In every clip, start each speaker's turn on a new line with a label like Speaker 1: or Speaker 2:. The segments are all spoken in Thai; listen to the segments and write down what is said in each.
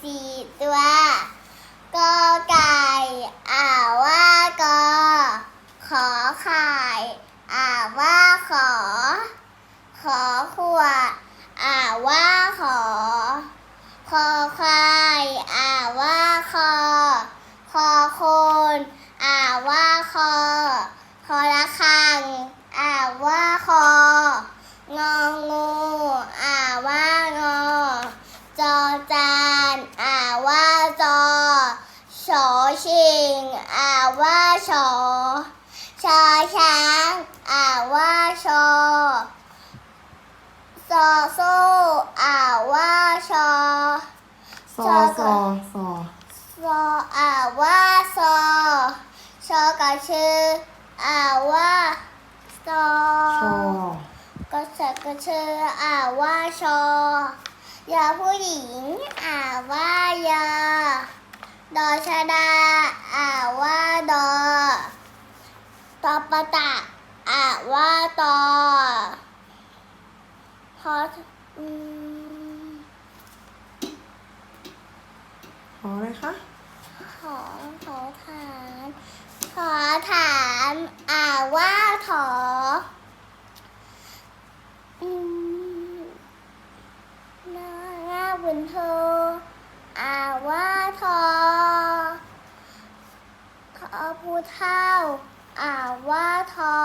Speaker 1: สี่ตัวกอไก่อ่าว่ากอ ขอไข่อ่าว่าขอ ขอขวดอ่าว่าขอ คอควายอ่าว่าคอ คอคนอ่าว่าคอ คอละคังอ่าว่าคององู อชิงอ่านว่าชอชอช้างอ่านว่าชอซอโซ่อ่านว่าชอ
Speaker 2: ซอซอซอ
Speaker 1: ซออ่านว่าซอชอกระชื่ออ่านว่าซอ
Speaker 2: ชอ
Speaker 1: กระเสกกระชื่ออ่านว่าชอยาผู้หญิงอ่านว่ายา ดอชดาอ่านว่าดอตอปะตะอ่านว่าตอพออืม
Speaker 2: ขออะไรคะ
Speaker 1: ขอขอถามขอถามอ่านว่าถออืมหน้าหน้าบุญเธออ่านว่าทอ ข อผู้เท่า อ่าวว่าทอ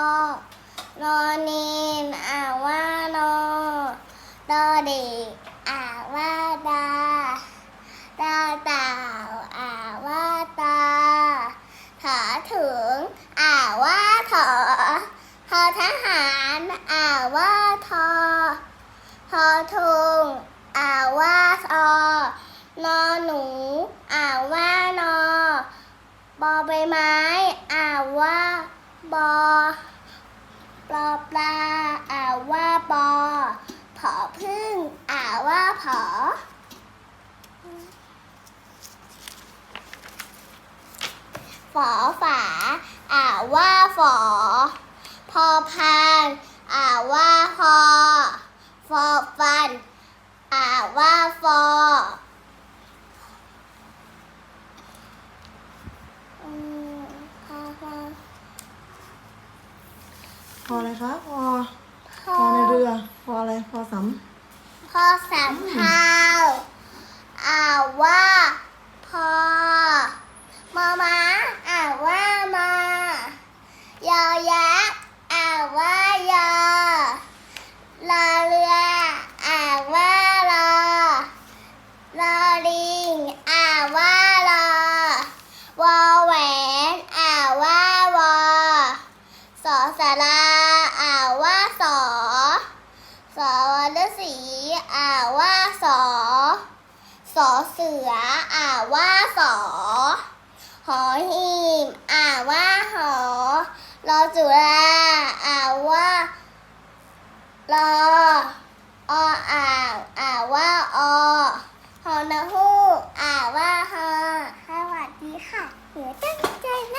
Speaker 1: นอนีนอ่าวว่านอดอเด็กอ่าวว่าดา ดาเต่าอ่านว่าตา ถอถึงอ่านว่าถอทอทหารอ่านว่าทอ ทอทุงอ่านว่าทอนอหนู อ่านว่านอ บอใบไม้ อ่าว่าบอปลอปลาอ่าว่าปอผอพึ่งอ่าว่าผอฝอฝาอ่าว่าฝอ พอพานอ่าว่าพอ ฟอฟันอ่าว่าฟอมพอพอ
Speaker 2: พ ออะไรคะพอ
Speaker 1: พ
Speaker 2: พ
Speaker 1: อ
Speaker 2: อในเรือพออะไรพอส
Speaker 1: พอสามพาว อ่าว่าสอ สอเสือ อ่าว่าสอ หอหีมอ่าว่าหอ รอจุลาอ่าว่า รอ ออ่างอ่าว่าอหอนะฮูกอ่าว่าฮอสวัสดีค่ะ เหนือตั้งใจนะ